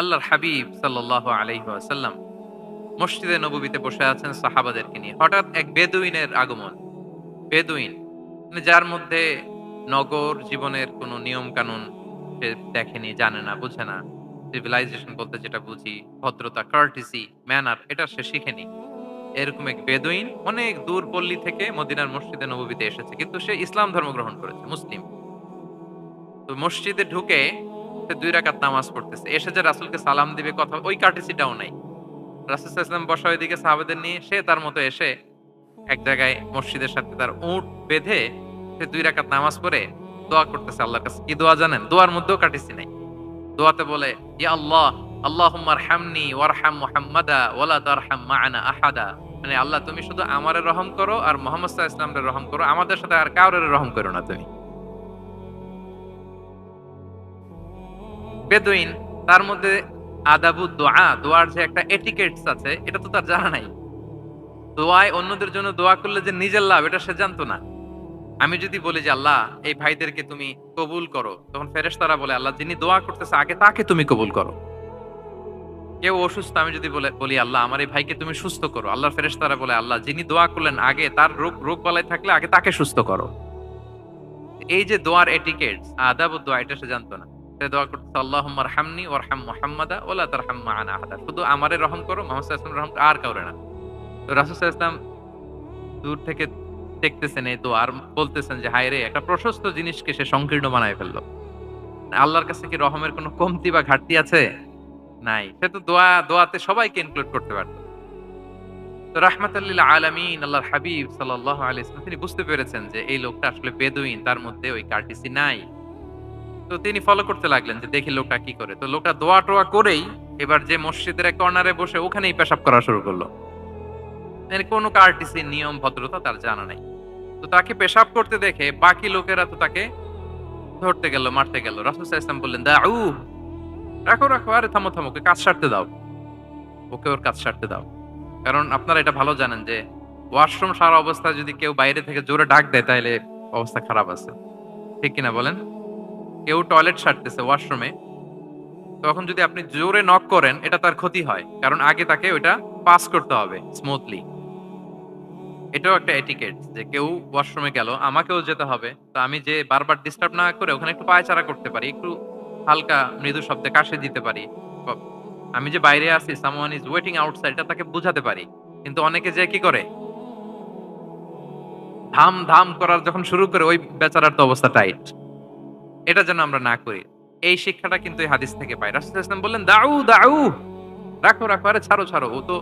আল্লাহর হাবিব সাল্লাহ আলহিহাসাল্লাম মসজিদে নবীতে বসে আছেন সাহাবাদেরকে নিয়ে। হঠাৎ এক বেদুইনের আগমন। বেদুইন মানে যার মধ্যে নগর জীবনের কোনো নিয়ম কানুন সে দেখেনি, জানে না, বুঝে না। সিভিলাইজেশন বলতে যেটা বুঝি, ভদ্রতা কার্টিসি ম্যানার এটা সে শিখেনি। এরকম এক বেদুইন অনেক দূর পল্লী থেকে মদিনার মসজিদে নবীতে এসেছে, কিন্তু সে ইসলাম ধর্ম গ্রহণ করেছে, মুসলিম। তো মসজিদে ঢুকে সে দুই রাকাত নামাজ পড়তেছে। এসে যে রাসুলকে সালাম দিবে, কথা ওই কার্টিসিটাও নাই। রাসুল ইসলাম বসা ওইদিকে সাহাবেদের নিয়ে, সে তার মতো এসে এক জায়গায় মসজিদের সাথে তার উঁট বেঁধে সে দুই রাকাত নামাজ পড়ে দোয়া করতেছে আল্লাহর কাছে। কি দোয়া জানেন? দোয়ার মধ্যেও কাটিসি নাই। দোয়াতে বলে, ইয়া আল্লাহ আল্লাহুম্মার হামনি ওয়ারহাম মুহাম্মাদা ওয়ালা তারহাম মা'ানা আহাদা। মানে আল্লাহ, তুমি শুধু আমারে রহম করো আর মোহাম্মদ সাল্লাল্লাহু রহম করো। আমাদের সাথে আর কাউরের রহম করো না তুমি। বেদুইন, তার মধ্যে আদাবু দোয়া, দোয়ার যে একটা এটিকেটস আছে, এটা তো তার জানা নাই। দোয়ায় অন্যদের জন্য দোয়া করলে যে নিজের লাভ, এটা সে জানতো না। আমি যদি বলি যে, আল্লাহ, এই ভাইদেরকে তুমি কবুল করো, তখন ফেরেশতারা বলে, আল্লাহ, যিনি দোয়া করতেছে, আগে তাকে তুমি কবুল করো। কেউ অসুস্থ, আমি যদি বলে, বলি, আল্লাহ, আমার এই ভাইকে তুমি সুস্থ করো। আল্লাহর ফেরেশতারা বলে, আল্লাহ, যিনি দোয়া করলেন আগে, তার রোগ রোগ বালাই থাকলে আগে তাকে সুস্থ করো। এই যে দোয়ার এটিকেটস আদাব দোয়া, এটা সে জানতো না। দোয়া করতেছে আল্লাহুম্মার হামনি ওয়ারহাম মুহাম্মাদা ওয়ালা তারহাম মা'ানা আহাদা। শুধু আমারে রহম করো, মুহাম্মদ ওয়াসাল্লাম রহম আর কাউরে না। তো রাসূল ওয়াসাল্লাম দূর থেকে দেখতেছেন এই দোয়া আর বলতেছেন যে হায় রে একটা প্রশস্ত জিনিসকে সে সংকীর্ণ বানায় ফেলল। আল্লাহর কাছে কি রহমের কোনো কমতি বা ঘাটতি আছে? নাই। সে তো দোয়া, দোয়াতে সবাইকে ইনক্লুড করতে পারত। তো রাহমাতাল্লিল আলামিন, আল্লাহর হাবিব সাল্লাহ আলাইহি ওয়াসাল্লাম, তিনি বুঝতে পেরেছেন যে, এই লোকটা আসলে বেদুইন, তার মধ্যে ওই কার্টিসি নাই। তো তিনি ফলো করতে লাগলেন যে দেখি লোকটা কি করে। তো লোকটা দোয়া টোয়া করেই এবার যে মসজিদের এক কর্নারে বসে ওখানেই পেশাব করা শুরু করল। কোনো কার্টিসি নিয়ম, ভদ্রতা তার জানা নাই। তো তাকে পেশাব করতে দেখে বাকি লোকেরা তো তাকে ধরতে গেল, মারতে গেল। রাসুল ইসলাম বললেন দাউ রাখো রাখো, আরে থামো থামো, ওকে কাজ সারতে দাও। ওকে ওর কাজ সারতে দাও। কারণ আপনারা এটা ভালো জানেন যে ওয়াশরুম সারা অবস্থা যদি কেউ বাইরে থেকে জোরে ডাক দেয় তাহলে অবস্থা খারাপ আছে। ঠিক কিনা বলেন? কেউ টয়লেট সারতেছে ওয়াশরুমে, তখন যদি আপনি জোরে নক করেন, এটা তার ক্ষতি হয়। কারণ আগে তাকে ওইটা পাস করতে হবে স্মুথলি এটাও একটা এটিকেট যে কেউ ওয়াশরুমে গেল, আমাকেও যেতে হবে। তো আমি যে বারবার ডিস্টার্ব না করে ওখানে একটু পায়চারা করতে পারি, একটু হালকা মৃদু শব্দে কাশে দিতে পারি। আমি যে বাইরে আছি সামওয়ান ইজ ওয়েটিং আউটসাইড এটা তাকে বোঝাতে পারি। কিন্তু অনেকে যে কি করে? ধাম ধাম করার যখন শুরু করে, ওই বেচারার তো অবস্থা টাইট এটা যেন আমরা না করি। এই শিক্ষাটা কিন্তু হাদিস থেকে পাই রাসূল ইসলাম বললেন, দাউ দাউ, রাখো রাখো, আরে ছাড়ো ছাড়ো। ও তো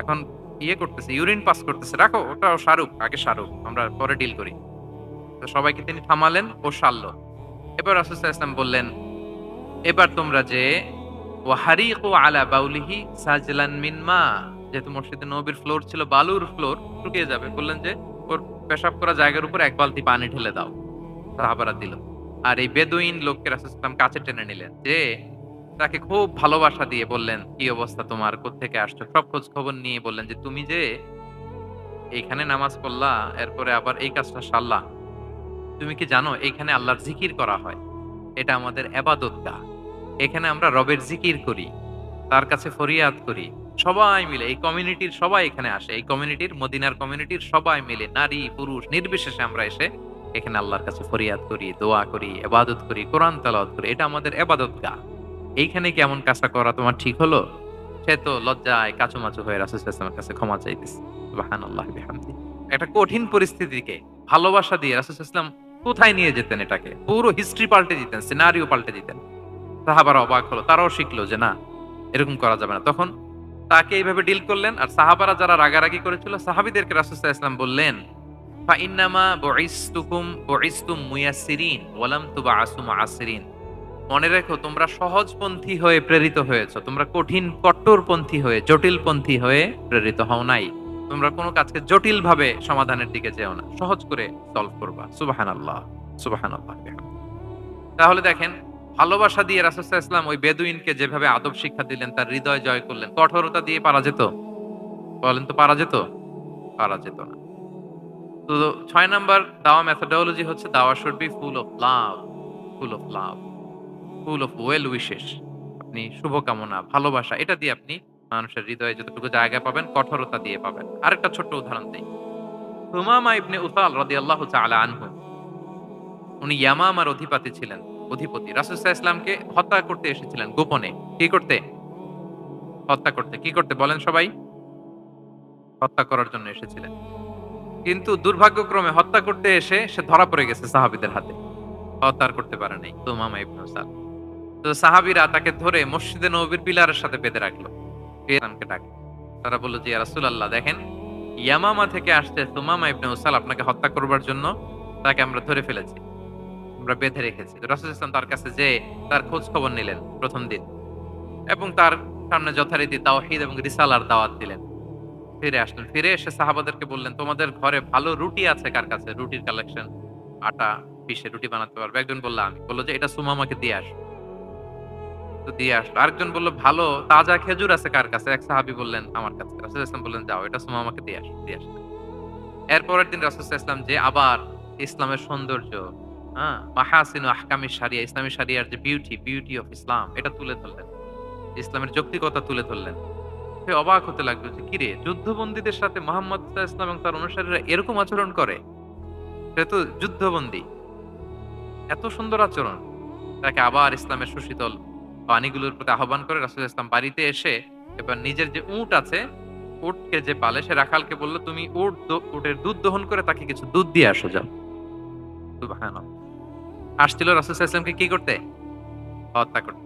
এখন ইয়ে করতেছে, ইউরিন পাস করতেছে। রাখো, ওটা শাহরুখ আগে শাহরুখ আমরা পরে ডিল করি। তো সবাইকে তিনি থামালেন ও সারলো। এবার রাসূল ইসলাম বললেন, এবার তোমরা যে ও হারিক ও আলা বাউলিহি সাজলান মিন মা যেহেতু মসজিদে নবীর ফ্লোর ছিল, বালুর ফ্লোর, শুকিয়ে যাবে। বললেন যে, ওর পেশাব করা জায়গার উপর এক বালতি পানি ঢেলে দাও। সাহাবারা দিল। আর এই বেদুইন লোককে রাসূল ইসলাম কাছে টেনে নিলেন। যে তাকে খুব ভালোবাসা দিয়ে বললেন, কি অবস্থা তোমার? কোত্থেকে আসছো? সব খোঁজ খবর নিয়ে বললেন যে, তুমি যে এইখানে নামাজ পড়লা, এরপরে আবার এই কাজটা সারলা। তুমি কি জানো, এইখানে আল্লাহর জিকির করা হয়? এটা আমাদের এবাদত গা এখানে আমরা রবের জিকির করি, তার কাছে ফরিয়াদ করি। সবাই মিলে, এই কমিউনিটির সবাই এখানে আসে। এই কমিউনিটির, মদিনার কমিউনিটির সবাই মিলে, নারী, পুরুষ, নির্বিশেষে আমরা এসে এখানে আল্লাহর কাছে ফরিয়াদ করি, দোয়া করি এবাদত করি, কোরআন তালাওয়াত করি, এটা আমাদের এবাদত গা। এইখানে কেমন কাজটা করা তোমার ঠিক হলো? সে তো লজ্জায় কাচুমাচু হয়ে রাসুলের কাছে ক্ষমা চাইতেছে। সুবাহান আল্লাহ বিহামদি। একটা কঠিন পরিস্থিতিকে ভালোবাসা দিয়ে রাসুল ইসলাম কোথায় নিয়ে যেতেন এটাকে? পুরো হিস্ট্রি পাল্টে দিতেন সিনারিও পাল্টে দিতেন। সাহাবারা অবাক হলো, তারাও শিখলো যে না, এরকম করা যাবে না। তখন তাকে এইভাবে ডিল করলেন আর সাহাবারা যারা রাগারাগি করেছিল, সাহাবিদেরকে রাসুল ইসলাম বললেন বইস্তুকুম বইস্তুম মুয়াসিরিন ওয়ালাম তুবাআসু মুআসিরিন মনে রেখো, তোমরা সহজপন্থী হয়ে প্রেরিত হয়েছো। তোমরা কঠিন কট্টরপন্থী হয়ে, জটিলপন্থী হয়ে প্রেরিত হও নাই। তোমরা কোনো কাজকে জটিল ভাবে সমাধানের দিকে যেও না। সহজ করে সলভ করবা। সুবাহান আল্লাহ সুবাহান আল্লাহ তাহলে দেখেন, ভালোবাসা দিয়ে রাসুসাহ ইসলাম ওই বেদুইনকে যেভাবে আদব শিক্ষা দিলেন, তার হৃদয় জয় করলেন, কঠোরতা দিয়ে পারা যেত? বলেন তো পারা যেত? পারা যেত না। তো ছয় নাম্বার দাওয়া মেথোডোলজি হচ্ছে দাওয়া should be full of love full of love full of well wishes আপনি শুভকামনা, ভালোবাসা, এটা দিয়ে আপনি মানুষের হৃদয়ে যতটুকু জায়গা পাবেন, কঠোরতা দিয়ে পাবেন। আরেকটা ছোট্ট উদাহরণ দিই। হুমামা ইবনে উসাল রাদিয়াল্লাহু তাআলা আনহু, উনি ইয়ামামার অধিপতি ছিলেন, অধিপতি। রাসূল ইসলামকে হত্যা করতে এসেছিলেন গোপনে। কি করতে? হত্যা করতে। কি করতে বলেন সবাই? হত্যা করার জন্য এসেছিলেন। কিন্তু দুর্ভাগ্যক্রমে হত্যা করতে এসে সে ধরা পড়ে গেছে সাহাবীদের হাতে। হত্যা করতে পারে নাই। তো মামা ইবনে উসাল তো সাহাবিরা তাকে ধরে মসজিদে নববীর পিলারের সাথে বেঁধে রাখল। ডাকে তারা বলল যে রাসূলুল্লাহ, দেখেন, ইয়ামামা থেকে আসছে সুমামা ইবনে উসাল আপনাকে হত্যা করবার জন্য। তাকে আমরা ধরে ফেলেছি। আমরা বেঁধে রেখেছি। তো রাসূল ইসলাম তার কাছে যে তার খোঁজ খবর নিলেন প্রথম দিন। এবং তার সামনে যথারীতি তাওহিদ এবং রিসালার দাওয়াত দিলেন। ফিরে আসলেন। ফিরে এসে সাহাবাদেরকে বললেন, তোমাদের ঘরে ভালো রুটি আছে কার কাছে? রুটির কালেকশন আটা পিষে রুটি বানাতে পারবে? একজন বলল, আমি। বলল যে, এটা সুমামাকে দিয়ে আস তো দিয়ে আসলো। আরেকজন বলল, ভালো, তাজা খেজুর আছে কার কাছে? এক সাহাবি বললেন, আমার কাছে। রাসুল ইসলাম বললেন, যাও, এটা সুমামাকে দিয়ে আস দিয়ে আসলেন এরপরের দিন রাসুল ইসলাম যে, আবার ইসলামের সৌন্দর্য হ্যাঁ মাহাসিন আহকামি সারিয়া ইসলামী সারিয়ার যে বিউটি বিউটি অফ ইসলাম এটা তুলে ধরলেন। ইসলামের যৌক্তিকতা তুলে ধরলেন। সে অবাক হতে লাগল যে, কিরে, যুদ্ধবন্দীদের সাথে মোহাম্মদ ইসলাম এবং তার অনুসারীরা এরকম আচরণ করে? সে তো যুদ্ধবন্দী। এত সুন্দর আচরণ। তাকে আবার ইসলামের সুশীতল বাণীগুলোর প্রতি আহ্বান করে রাসুল ইসলাম বাড়িতে এসে এবার নিজের যে উট আছে, উটকে যে পালে, সে রাখালকে বলল, তুমি উট উটের দুধ দহন করে তাকে কিছু দুধ দিয়ে আসো, যাও। আসছিল রাসুল ইসলামকে কি করতে? হত্যা করতে।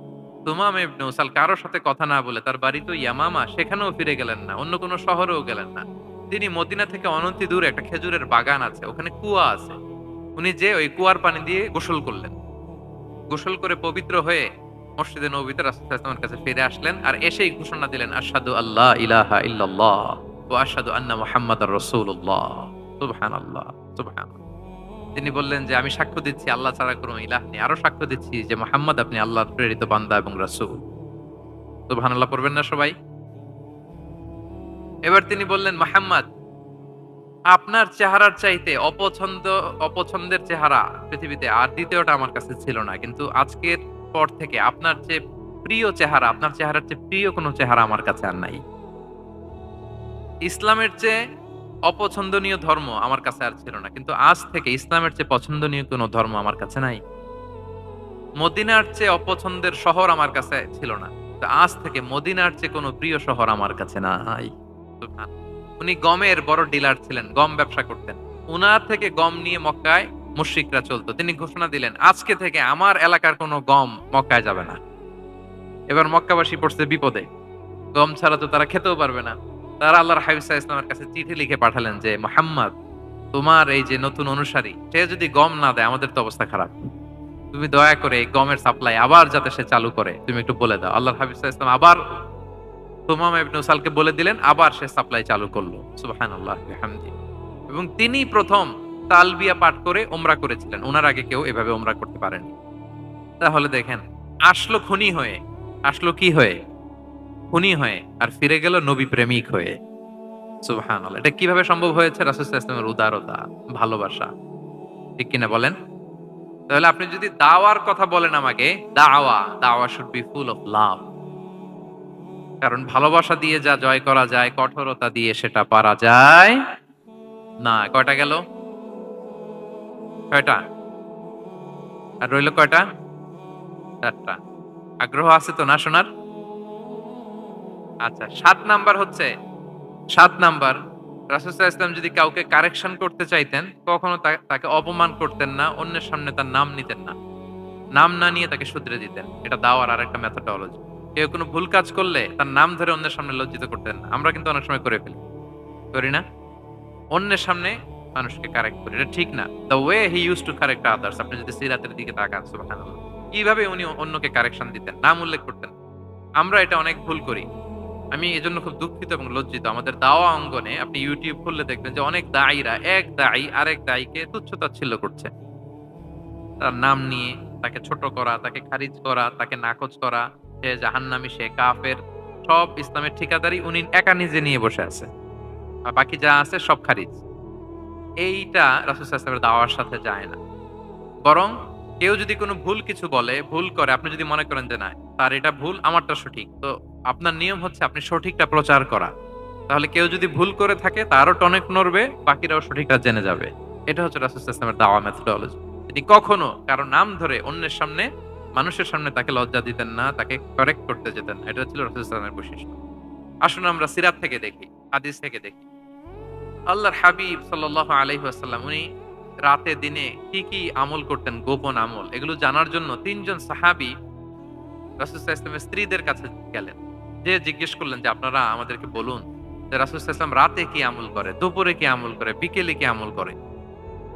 তুমাম ইবনে কারোর সাথে কথা না বলে তার বাড়ি তো ইয়ামামা সেখানেও ফিরে গেলেন না, অন্য কোনো শহরেও গেলেন না। তিনি মদিনা থেকে অনন্তি দূরে একটা খেজুরের বাগান আছে, ওখানে কুয়া আছে। উনি যে ওই কুয়ার পানি দিয়ে গোসল করলেন। গোসল করে পবিত্র হয়ে মসজিদে নবীতে রাসূলের কাছে ফিরে আসলেন আর এসেই ঘোষণা দিলেন আসাদু আল্লাহ ইলাহা ইল্লাল্লাহ ওয়া আশহাদু আন্না মুহাম্মাদার রাসূলুল্লাহ। সুবহানাল্লাহ সুবহানাল্লাহ। তিনি বললেন যে, আমি সাক্ষ্য দিচ্ছি, আল্লাহ ছাড়া কোনো ইলাহ নেই। আরও সাক্ষ্য দিচ্ছি যে, মোহাম্মদ আপনি আল্লাহর প্রেরিত বান্দা এবং রাসূল। সুবহানাল্লাহ, পড়বেন না সবাই? এবার তিনি বললেন, মোহাম্মদ, আপনার চেহারার চাইতে অপছন্দ, অপছন্দের চেহারা পৃথিবীতে আর দ্বিতীয়টা আমার কাছে ছিল না। কিন্তু আজকের পর থেকে আপনার যে প্রিয় চেহারা, আপনার চেহারার চেয়ে প্রিয় কোনো চেহারা আমার কাছে আর নাই। ইসলামের চেয়ে অপছন্দনীয় ধর্ম আমার কাছে আর ছিল না। কিন্তু আজ থেকে ইসলামের চেয়ে পছন্দনীয় কোনো ধর্ম আমার কাছে নাই। মদিনার চেয়ে অপছন্দের শহর আমার কাছে ছিল না। আজ থেকে মদিনার চেয়ে কোনো প্রিয় শহর আমার কাছে নাই। উনি গমের বড় ডিলার ছিলেন, গম ব্যবসা করতেন। উনার থেকে গম নিয়ে মক্কায় মুশরিকরা চলতো। তিনি ঘোষণা দিলেন, আজকে থেকে আমার এলাকার কোনো গম মক্কায় যাবে না। এবার মক্কাবাসী পড়ছে বিপদে। গম ছাড়া তো তারা খেতেও পারবে না। তারা আল্লাহর হাবিসা ইসলামের কাছে চিঠি লিখে পাঠালেন যে, মোহাম্মদ, তোমার এই যে নতুন অনুসারী, সে যদি গম না দেয়, আমাদের তো অবস্থা খারাপ। তুমি দয়া করে গমের সাপ্লাই আবার যাতে সে চালু করে, তুমি একটু বলে দাও। আল্লাহর হাবিসা ইসলাম আবার তোমাম ইবনে উসালকে বলে দিলেন, আবার সে সাপ্লাই চালু করল। সুবহানাল্লাহ, বিহামদি। এবং তিনি প্রথম তালবিয়া পাঠ করে ওমরা করেছিলেন। ওনার আগে কেউ এভাবে ওমরা করতে পারেনি। তাহলে দেখেন, আসলো খুনি হয়ে, আসলো কি হয়ে? খুনি হয়ে আর ফিরে গেল নবী প্রেমিক হয়ে। সুবহান এটা কীভাবে সম্ভব হয়েছে? রাসুল ইসলামের উদারতা, ভালোবাসা। ঠিক কিনা বলেন? তাহলে আপনি যদি দাওয়ার কথা বলেন আমাকে, দাওয়া দাওয়া should be full of love কারণ ভালোবাসা দিয়ে যা জয় করা যায়, কঠোরতা দিয়ে সেটা পারা যায় না। কয়টা গেল? কয়টা আর রইল কয়টা? চারটা। আগ্রহ আছে তো না শোনার? আচ্ছা সাত নাম্বার হচ্ছে, সাত নাম্বার রাসুসাহ ইসলাম যদি কাউকে কারেকশন করতে চাইতেন, কখনো তাকে অপমান করতেন না, অন্যের সামনে তার নাম নিতেন না। নাম না নিয়ে তাকে শুধরে দিতেন। এটা দাওয়ার আর একটা মেথডোলজি কেউ কোনো ভুল কাজ করলে তার নাম ধরে অন্যের সামনে লজ্জিত করতেন আমরা কিন্তু অনেক সময় করে ফেলি। করি না? অন্যের সামনে মানুষকে কারেক্ট করি। এটা ঠিক না। The way he use to correct others আপনি যদি সিরাতের দিকে তাকান, সুবহানাল্লাহ। কীভাবে উনি অন্যকে কারেকশন দিতেন? নাম উল্লেখ করতেন। আমরা এটা অনেক ভুল করি। আমি এজন্য খুব দুঃখিত এবং লজ্জিত। আমাদের দাওয়া অঙ্গনে আপনি ইউটিউব খুললে দেখবেন যে অনেক দায়ীরা, এক দায়ী, আরেক দায়ীকে তুচ্ছ তাচ্ছিল্য করছে। তার নাম নিয়ে তাকে ছোট করা, তাকে খারিজ করা, তাকে নাকচ করা, সে জাহান্নামী, সে কাফের, সব ইসলামের ঠিকাদারি উনি একা নিজে নিয়ে বসে আছে। আর বাকি যা আছে সব খারিজ। এইটা রাসুল দাওয়ার সাথে যায় না। বরং কেউ যদি কোনো ভুল কিছু বলে, ভুল করে, আপনি যদি মনে করেন যে না তার এটা ভুল, আমারটা সঠিক। তো আপনার নিয়ম হচ্ছে আপনি সঠিকটা প্রচার করা। তাহলে কেউ যদি ভুল করে থাকে, তারও টনেক নড়বে, বাকিরাও সঠিকটা জেনে যাবে। এটা হচ্ছে রাসুল ইসলামের দাওয়া মেথোডলজি তিনি কখনো কারও নাম ধরে অন্যের সামনে, মানুষের সামনে তাকে লজ্জা দিতেন না, তাকে করেক্ট করতে যেতেন না। এটা ছিল রাসুল ইসলামের বৈশিষ্ট্য। আসুন আমরা সিরাত থেকে দেখি, হাদিস থেকে দেখি। আল্লাহর হাবিব সাল্লাহ আলহিহাসাল্লাম উনি রাতে, দিনে কি কি আমল করতেন? গোপন আমল। এগুলো জানার জন্য তিনজন সাহাবি রাসুসাহ ইসলামের স্ত্রীদের কাছে গেলেন। যে জিজ্ঞেস করলেন যে, আপনারা আমাদেরকে বলুন যে রাসুসাহ ইসলাম রাতে কি আমল করে, দুপুরে কি আমল করে, বিকেলে কি আমল করে?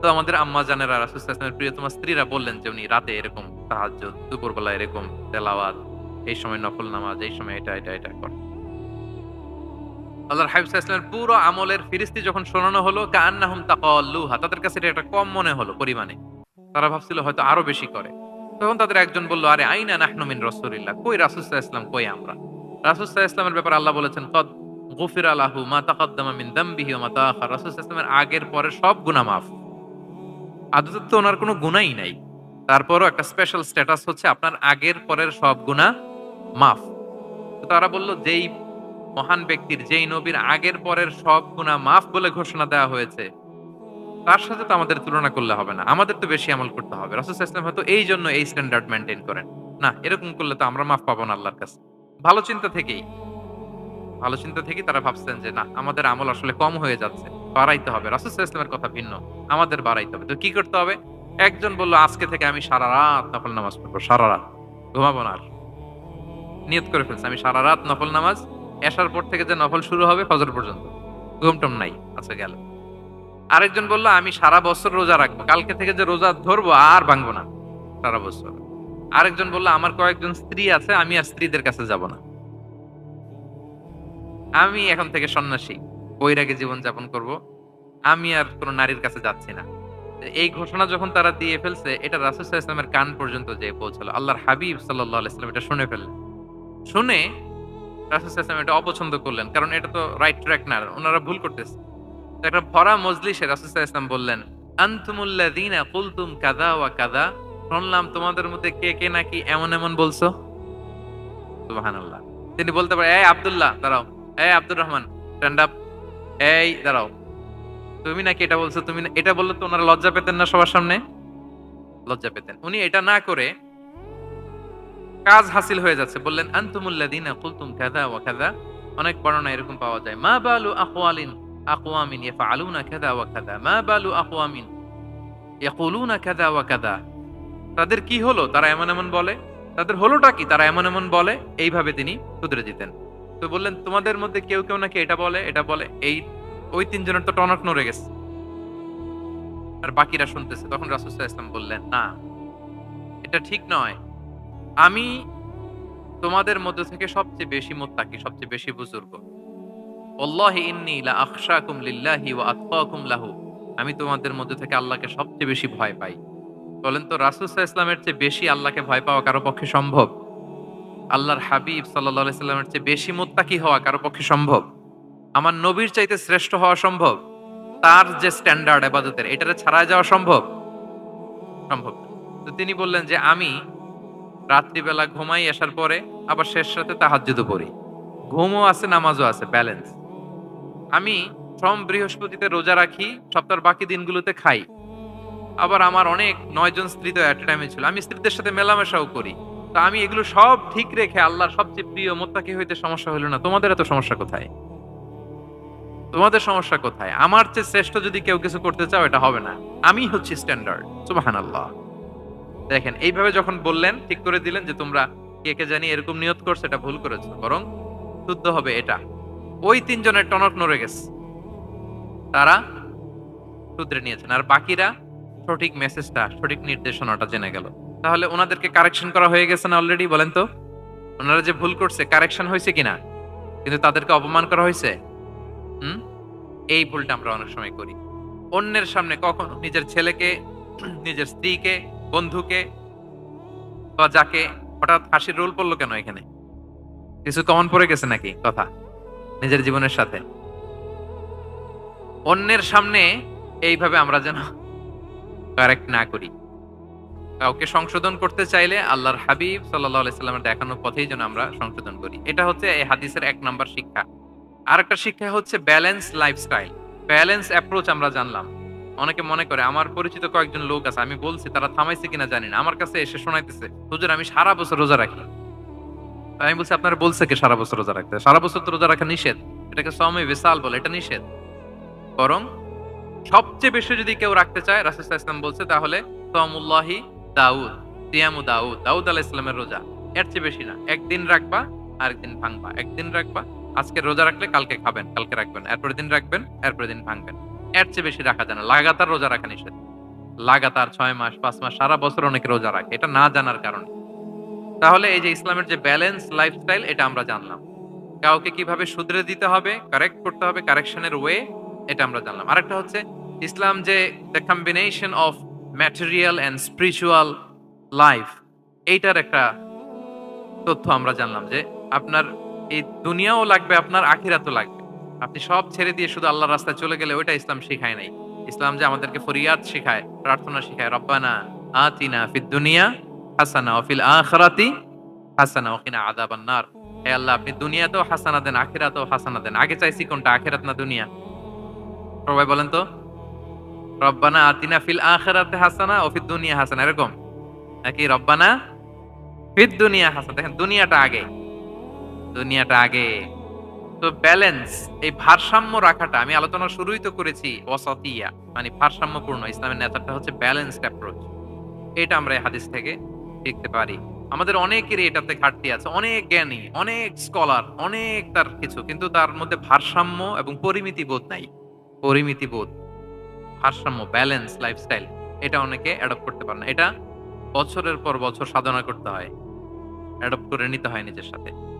তো আমাদের আম্মা জানেরা রাসুসাহ ইসলামের প্রিয়তমা স্ত্রীরা বললেন যে, উনি রাতে এরকম সাহায্য দুপুরবেলা এরকম তেলাওয়াত, এই সময় নফল নামাজ, এই সময় এটা এটা এটা করে। আল্লাহর হাবিব ইসলামের পুরো আমলের ফিরিস্তি যখন শোনানো হলো কান্নাহুম তাকাল্লুহা তাদের কাছে এটা একটা কম মনে হলো পরিমাণে। তারা ভাবছিল হয়তো আরও বেশি করে। তখন তাদের একজন বলল, আরে, আইনা নাহনু মিন রাসূলিল্লাহ। কই রাসূলুল্লাহ ইসলাম কই আমরা? রাসূলুল্লাহ ইসলামের ব্যাপারে আল্লাহ বলেছেন, কদ গুফির আলাহু মা তাকাদ্দামা মিন দামবিহি ওয়া মা তাআখার। রাসূলুল্লাহ ইসলামের আগের পরের সব গুনাহ মাফ। আদতে তো ওনার কোনো গুনাহই নাই। তারপরও একটা স্পেশাল স্ট্যাটাস হচ্ছে আপনার আগের পরের সব গুনাহ মাফ। তারা বলল, যেই মহান ব্যক্তির, যেই নবীর আগের পরের সব গুনাহ মাফ বলে ঘোষণা দেওয়া হয়েছে তার সাথে তো আমাদের তুলনা করলে হবে না। আমাদের তো বেশি আমল করতে হবে। রাসূল ইসলাম হয়তো এই জন্য এই স্ট্যান্ডার্ড মেনটেন করেন। না, এরকম করলে তো আমরা মাফ পাবো না আল্লাহর কাছে। ভালো চিন্তা থেকেই, ভালো চিন্তা থেকেই তারা ভাবছেন যে, না, আমাদের আমল আসলে কম হয়ে যাচ্ছে। বাড়াইতে হবে। রাসূল ইসলামের কথা ভিন্ন। আমাদের বাড়াইতে হবে। তো কি করতে হবে? একজন বলল, আজকে থেকে আমি সারা রাত নফল নামাজ পড়ব, সারা রাত। ঘুমাবো না আর। নিয়ত করে ফেলছে, আমি সারা রাত নফল নামাজ এসার পর থেকে যে নফল শুরু হবে, ফজর পর্যন্ত। ঘুমটম নাই আচ্ছা গেল। আরেকজন বলল, আমি সারা বছর রোজা রাখব। কালকে থেকে যে রোজা ধরবো, আর ভাঙবো না সারা বছর। আরেকজন বলল, আমার কয়েকজন স্ত্রী আছে, আমি আর স্ত্রীদের কাছে যাব না। আমি এখন থেকে সন্ন্যাসী, বৈরাগে জীবন যাপন করব। আমি আর কোন নারীর কাছে যাচ্ছি না। এই ঘোষণা যখন তারা দিয়ে ফেলছে, এটা রাসুল ইসলামের কান পর্যন্ত যে পৌঁছালো। আল্লাহর হাবিব সাল্লাহ ইসলাম এটা শুনে ফেললেন। শুনে রাসুল ইসলাম এটা অপছন্দ করলেন, কারণ এটা তো রাইট ট্র্যাক না, ওনারা ভুল করতেছে। একটা ভরা মজলিসে রাসুল ইসলাম বললেন, আনতুমুল্লাযীনা কুলতুম কাযা ওয়া কাযা? শুনলাম, তোমাদের মধ্যে কে কে নাকি এমন এমন বলছো? সুবহানাল্লাহ। তিনি বলতে পারে এই আব্দুল্লাহ, দাঁড়াও। এই আব্দুর রহমান স্ট্যান্ড আপ এই, দাঁড়াও। তুমি নাকি এটা বলছো? তুমি এটা বললে তো ওনারা লজ্জা পেতেন না সবার সামনে? লজ্জা পেতেন। উনি এটা না করে কাজ হাসিল হয়ে যাচ্ছে। বললেন, আনতুমুল্লাযীনা কুলতুম কাযা ওয়া কাযা? অনেক বর্ণনা এরকম পাওয়া যায়। মা বালু আকওয়ালিন কাযা ওয়া কাযা মা বালু আকওয়ামিন ইয়াকুলুনা কাযা ওয়া কাযা তাদের কি হলো? তারা এমন এমন বলে? তাদের হলোটা কি? তারা এমন এমন বলে? এইভাবে তিনি শুধরে দিতেন। তো বললেন, তোমাদের মধ্যে কেউ কেউ নাকি এটা বলে এটা বলে? এই, ওই তিনজনের তো টনক নড়ে গেছে। আর বাকিরা শুনতেছে। তখন রাসুল ইসলাম বললেন, না, এটা ঠিক নয়। আমি তোমাদের মধ্যে থেকে সবচেয়ে বেশি মোত্তাকি, সবচেয়ে বেশি বুজুর্গ। আতকাকুম লাহু। আমি তোমাদের মধ্যে থেকে আল্লাহকে সবচেয়ে বেশি ভয় পাই। বলেন তো, রাসূল ইসলামের চেয়ে বেশি আল্লাহকে ভয় পাওয়া কারও পক্ষে সম্ভব? আল্লাহর হাবিব আলাইহি সাল্লামের চেয়ে বেশি মুত্তাকি হওয়া কারও পক্ষে সম্ভব? আমার নবীর চাইতে শ্রেষ্ঠ হওয়া সম্ভব? তার যে স্ট্যান্ডার্ড ইবাদতের এটারে ছাড়ায় যাওয়া সম্ভব? সম্ভব তো তিনি বললেন যে, আমি রাত্রিবেলা ঘুমাই আসার পরে আবার শেষ রাতে তাহাজ্জুদও পড়ি। ঘুমও আছে, নামাজও আছে, ব্যালেন্স। আমি সোম বৃহস্পতিতে রোজা রাখি, সপ্তাহের বাকি দিনগুলোতে খাই। আবার আমার অনেক নয়জন স্ত্রী তো অ্যাট টাইমে ছিল। আমি স্ত্রীদের সাথে মেলামেশাও করি। তা আমি এগুলো সব ঠিক রেখে আল্লাহর সবচেয়ে প্রিয় মোত্তাকি হইতে সমস্যা হলো না। তোমাদের এত সমস্যা কোথায়? তোমাদের সমস্যা কোথায়? আমার চেয়ে শ্রেষ্ঠ যদি কেউ কিছু করতে চাও, এটা হবে না। আমি হচ্ছি স্ট্যান্ডার্ড সুবাহান আল্লাহ দেখেন, এইভাবে যখন বললেন, ঠিক করে দিলেন যে তোমরা কে কে জানি এরকম নিয়ত করছে, এটা ভুল করেছ। বরং শুদ্ধ হবে এটা। ওই তিনজনের টনক নড়ে গেছে। তারা শুধরে নিয়েছেন। আর বাকিরা সঠিক মেসেজটা সঠিক নির্দেশনাটা জেনে গেল। তাহলে ওনাদেরকে কারেকশন করা হয়ে গেছে না অলরেডি বলেন তো? ওনারা যে ভুল করছে কারেকশন হয়েছে কিনা? কিন্তু তাদেরকে অপমান করা হয়েছে? হুম? এই ভুলটা আমরা অনেক সময় করি। অন্যের সামনে কখন নিজের ছেলেকে, নিজের স্ত্রীকে, বন্ধুকে বা যাকে হঠাৎ হাসির রোল পড়ল কেন এখানে? কিছু কমন পড়ে গেছে নাকি? কথা। নিজের জীবনের সাথে। অন্যের সামনে এইভাবে আমরা যেন কারেক্ট না করি। কাউকে সংশোধন করতে চাইলে আল্লাহর হাবিব সাল্লাহ সাল্লামের দেখানোর পথেই যেন আমরা সংশোধন করি। এটা হচ্ছে এই হাদিসের এক নম্বর শিক্ষা। আর একটা শিক্ষা হচ্ছে ব্যালেন্স লাইফস্টাইল ব্যালেন্স অ্যাপ্রোচ আমরা জানলাম। অনেকে মনে করে, আমার পরিচিত কয়েকজন লোক আছে, আমি বলছি, তারা থামাইছে কিনা জানি না। আমার কাছে এসে শোনাইতেছে, হুজুর, আমি সারা বছর রোজা রাখি। আমি বলছি, আপনারা বলছে কি সারা বছর রোজা রাখতে? সারা বছর তো রোজা রাখা নিষেধ। এটাকে সময় বিশাল বলে, এটা নিষেধ। বরং সবচেয়ে বেশি যদি কেউ রাখতে চায়, রাসুল ইসলাম বলছে, তাহলে সমুল্লাহি দাউদ, সিয়ামু দাউদ দাউদ আলাহ ইসলামের রোজা। এর চেয়ে বেশি না। একদিন রাখবা, আরেকদিন ভাঙবা। একদিন রাখবা, আজকে রোজা রাখলে কালকে খাবেন, কালকে রাখবেন। এরপরের দিন রাখবেন, এরপরের দিন ভাঙবেন। এর চেয়ে বেশি রাখা যায় না। লাগাতার রোজা রাখা নিষেধ। লাগাতার ছয় মাস, পাঁচ মাস, সারা বছর অনেকে রোজা রাখে। এটা না জানার কারণে তাহলে এই যে ইসলামের যে ব্যালেন্স লাইফস্টাইল এটা আমরা জানলাম। কাউকে কীভাবে শুধরে দিতে হবে কারেক্ট করতে হবে কারেকশনের ওয়ে এটা আমরা জানলাম। আরেকটা হচ্ছে, ইসলাম যে the combination of material and spiritual life এইটার একটা তথ্য আমরা জানলাম যে আপনার এই দুনিয়াও লাগবে, আপনার আখিরাতও লাগবে। আপনি সব ছেড়ে দিয়ে শুধু আল্লাহর রাস্তায় চলে গেলে ওইটা ইসলাম শিখায় নাই। ইসলাম যে আমাদেরকে ফরিয়াদ শিখায়, প্রার্থনা শিখায়, রব্বানা আতিনা ফিদ দুনিয়া হাসানা ও ফিল আখিরাতি, হাসানা ও কিনা আযাবান নার হে আল্লাহ, আপনি দুনিয়াতেও হাসানা দেন, আখিরাতেও হাসানা দেন। আগে চাইছি কোনটা, আখিরাত না দুনিয়া? সবাই বলেন তো? রব্বানা আতিনা ফিল আখিরাতে হাসানা ও ফিদ দুনিয়া হাসানা, এরকম? নাকি রব্বানা ফিদ দুনিয়া হাসানা? দেখেন, দুনিয়াটা আগে। দুনিয়াটা আগে। তো ব্যালেন্স এই ভারসাম্য রাখাটা আমি আলোচনা শুরুই তো করেছি অসতিয়া মানে ভারসাম্যপূর্ণ, ইসলামের নেতাটা হচ্ছে ব্যালেন্সড অ্যাপ্রোচ এটা আমরা হাদিস থেকে শিখতে পারি। আমাদের অনেকেরই এটাতে ঘাটতি আছে। অনেক জ্ঞানী, অনেক স্কলার, অনেক তার কিছু, কিন্তু তার মধ্যে ভারসাম্য এবং পরিমিতি বোধ নাই। পরিমিতি বোধ, ভারসাম্য ব্যালেন্স লাইফস্টাইল এটা অনেকে অ্যাডপ্ট করতে পারে না। এটা বছরের পর বছর সাধনা করতে হয়। অ্যাডপ্ট করে নিতে হয় নিজের সাথে।